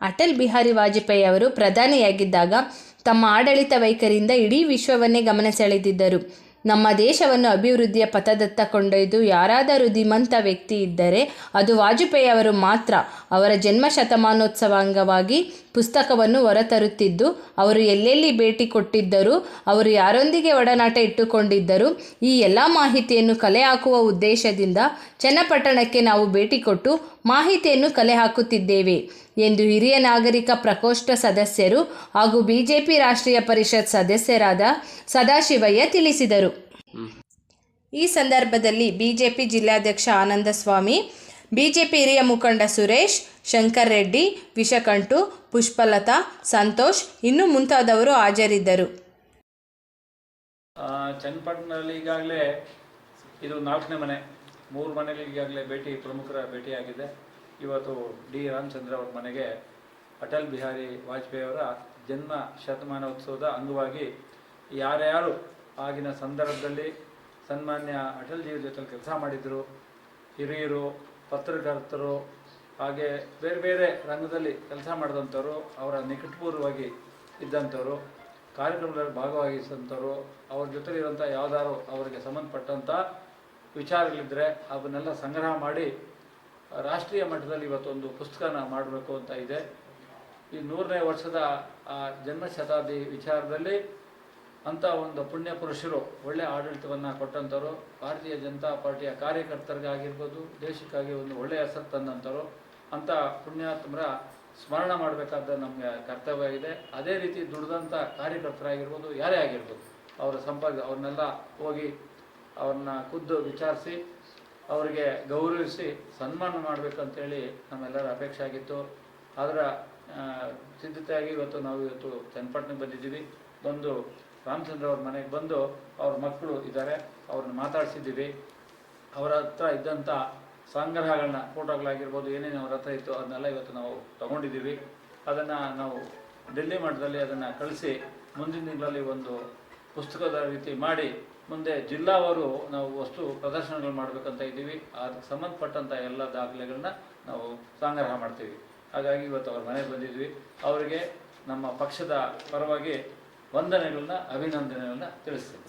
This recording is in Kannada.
ಅಟಲ್ ಬಿಹಾರಿ ವಾಜಪೇಯಿ ಅವರು ಪ್ರಧಾನಿಯಾಗಿದ್ದಾಗ ತಮ್ಮ ಆಡಳಿತ ವೈಖರಿಯಿಂದ ಇಡೀ ವಿಶ್ವವನ್ನೇ ಗಮನ ಸೆಳೆದಿದ್ದರು. ನಮ್ಮ ದೇಶವನ್ನು ಅಭಿವೃದ್ಧಿಯ ಪಥದತ್ತ ಕೊಂಡೊಯ್ದು ಯಾರಾದರೂ ಧೀಮಂತ ವ್ಯಕ್ತಿ ಇದ್ದರೆ ಅದು ವಾಜಪೇಯಿ ಅವರು ಮಾತ್ರ ಅವರ ಜನ್ಮ ಶತಮಾನೋತ್ಸವ ಅಂಗವಾಗಿ ಪುಸ್ತಕವನ್ನು ಹೊರತರುತ್ತಿದ್ದು ಅವರು ಎಲ್ಲೆಲ್ಲಿ ಭೇಟಿ ಕೊಟ್ಟಿದ್ದರು ಅವರು ಯಾರೊಂದಿಗೆ ಒಡನಾಟ ಇಟ್ಟುಕೊಂಡಿದ್ದರು ಈ ಎಲ್ಲ ಮಾಹಿತಿಯನ್ನು ಕಲೆ ಹಾಕುವ ಉದ್ದೇಶದಿಂದ ಚನ್ನಪಟ್ಟಣಕ್ಕೆ ನಾವು ಭೇಟಿ ಕೊಟ್ಟು ಮಾಹಿತಿಯನ್ನು ಕಲೆ ಹಾಕುತ್ತಿದ್ದೇವೆ ಎಂದು ಹಿರಿಯ ನಾಗರಿಕ ಪ್ರಕೋಷ್ಠ ಸದಸ್ಯರು ಹಾಗೂ ಬಿಜೆಪಿ ರಾಷ್ಟ್ರೀಯ ಪರಿಷತ್ ಸದಸ್ಯರಾದ ಸದಾಶಿವಯ್ಯ ತಿಳಿಸಿದರು. ಈ ಸಂದರ್ಭದಲ್ಲಿ ಬಿಜೆಪಿ ಜಿಲ್ಲಾಧ್ಯಕ್ಷ ಆನಂದ ಸ್ವಾಮಿ ಬಿಜೆಪಿ ಹಿರಿಯ ಮುಖಂಡ ಸುರೇಶ್, ಶಂಕರ್ ರೆಡ್ಡಿ, ವಿಷಕಂಠು, ಪುಷ್ಪಲತಾ, ಸಂತೋಷ್ ಇನ್ನೂ ಮುಂತಾದವರು ಹಾಜರಿದ್ದರು. ಚನ್ನಪಟ್ಟಣದಲ್ಲಿ ಈಗಾಗಲೇ ಇದು ನಾಲ್ಕನೇ ಮನೆ, ಮೂರು ಮನೆಗಳಿಗೆ ಈಗಾಗಲೇ ಭೇಟಿ, ಪ್ರಮುಖರ ಭೇಟಿಯಾಗಿದೆ. ಇವತ್ತು ಡಿ ರಾಮಚಂದ್ರ ಅವರ ಮನೆಗೆ ಅಟಲ್ ಬಿಹಾರಿ ವಾಜಪೇಯಿ ಅವರ ಜನ್ಮ ಶತಮಾನೋತ್ಸವದ ಅಂಗವಾಗಿ ಯಾರ್ಯಾರು ಆಗಿನ ಸಂದರ್ಭದಲ್ಲಿ ಸನ್ಮಾನ್ಯ ಅಟಲ್ಜಿಯವ್ರ ಜೊತೆ ಕೆಲಸ ಮಾಡಿದರು, ಹಿರಿಯರು ಪತ್ರಕರ್ತರು, ಹಾಗೆ ಬೇರೆ ಬೇರೆ ರಂಗದಲ್ಲಿ ಕೆಲಸ ಮಾಡಿದಂಥವ್ರು, ಅವರ ನಿಕಟಪೂರ್ವವಾಗಿ ಇದ್ದಂಥವ್ರು, ಕಾರ್ಯಕ್ರಮದಲ್ಲಿ ಭಾಗವಹಿಸಿದಂಥವ್ರು, ಅವ್ರ ಜೊತೆ ಇರುವಂಥ ಯಾವ್ದಾದ್ರು ಅವರಿಗೆ ಸಂಬಂಧಪಟ್ಟಂಥ ವಿಚಾರಗಳಿದ್ದರೆ ಅವನ್ನೆಲ್ಲ ಸಂಗ್ರಹ ಮಾಡಿ ರಾಷ್ಟ್ರೀಯ ಮಟ್ಟದಲ್ಲಿ ಇವತ್ತೊಂದು ಪುಸ್ತಕನ ಮಾಡಬೇಕು ಅಂತ ಇದೆ. ಈ ನೂರನೇ ವರ್ಷದ ಜನ್ಮ ಶತಾಬ್ದಿ ವಿಚಾರದಲ್ಲಿ ಅಂಥ ಒಂದು ಪುಣ್ಯ ಪುರುಷರು ಒಳ್ಳೆಯ ಆಡಳಿತವನ್ನು ಕೊಟ್ಟಂಥವ್ರು ಭಾರತೀಯ ಜನತಾ ಪಾರ್ಟಿಯ ಕಾರ್ಯಕರ್ತರಿಗಾಗಿರ್ಬೋದು, ದೇಶಕ್ಕಾಗಿ ಒಂದು ಒಳ್ಳೆಯ ಹೆಸರು ತಂದಂಥವ್ರು ಅಂಥ ಪುಣ್ಯಾತ್ಮರ ಸ್ಮರಣ ಮಾಡಬೇಕಾದ ನಮಗೆ ಕರ್ತವ್ಯ ಆಗಿದೆ ಅದೇ ರೀತಿ ದುಡಿದಂಥ ಕಾರ್ಯಕರ್ತರಾಗಿರ್ಬೋದು, ಯಾರೇ ಆಗಿರ್ಬೋದು, ಅವರ ಸಂಪರ್ಕ, ಅವ್ರನ್ನೆಲ್ಲ ಹೋಗಿ ಅವ್ರನ್ನ ಖುದ್ದು ವಿಚಾರಿಸಿ, ಅವರಿಗೆ ಗೌರವಿಸಿ ಸನ್ಮಾನ ಮಾಡಬೇಕಂತೇಳಿ ನಮ್ಮೆಲ್ಲರ ಅಪೇಕ್ಷೆ ಆಗಿತ್ತು. ಅದರ ಸಿದ್ಧತೆಯಾಗಿ ಇವತ್ತು ನಾವು ಇವತ್ತು ಚನ್ನಪಟ್ಟಣಕ್ಕೆ ಬಂದಿದ್ದೀವಿ. ಬಂದು ರಾಮಚಂದ್ರ ಅವ್ರ ಮನೆಗೆ ಬಂದು ಅವ್ರ ಮಕ್ಕಳು ಇದ್ದಾರೆ, ಅವ್ರನ್ನ ಮಾತಾಡಿಸಿದ್ದೀವಿ. ಅವರ ಹತ್ರ ಇದ್ದಂಥ ಸಂಗ್ರಹಗಳನ್ನ, ಫೋಟೋಗಳಾಗಿರ್ಬೋದು, ಏನೇನು ಅವ್ರ ಹತ್ರ ಇತ್ತು, ಅದನ್ನೆಲ್ಲ ಇವತ್ತು ನಾವು ತಗೊಂಡಿದ್ದೀವಿ. ಅದನ್ನು ನಾವು ಡೆಲ್ಲಿ ಮಠದಲ್ಲಿ ಅದನ್ನು ಕಳಿಸಿ ಮುಂದಿನ ದಿನಗಳಲ್ಲಿ ಒಂದು ಪುಸ್ತಕದ ರೀತಿ ಮಾಡಿ, ಮುಂದೆ ಜಿಲ್ಲಾವರು ನಾವು ವಸ್ತು ಪ್ರದರ್ಶನಗಳು ಮಾಡಬೇಕಂತ ಇದ್ದೀವಿ. ಅದಕ್ಕೆ ಸಂಬಂಧಪಟ್ಟಂಥ ಎಲ್ಲ ದಾಖಲೆಗಳನ್ನ ನಾವು ಸಂಗ್ರಹ ಮಾಡ್ತೀವಿ. ಹಾಗಾಗಿ ಇವತ್ತು ಅವ್ರ ಮನೆಗೆ ಬಂದಿದ್ವಿ. ಅವರಿಗೆ ನಮ್ಮ ಪಕ್ಷದ ಪರವಾಗಿ ವಂದನೆಗಳನ್ನ ಅಭಿನಂದನೆಗಳನ್ನ ತಿಳಿಸ್ತೀವಿ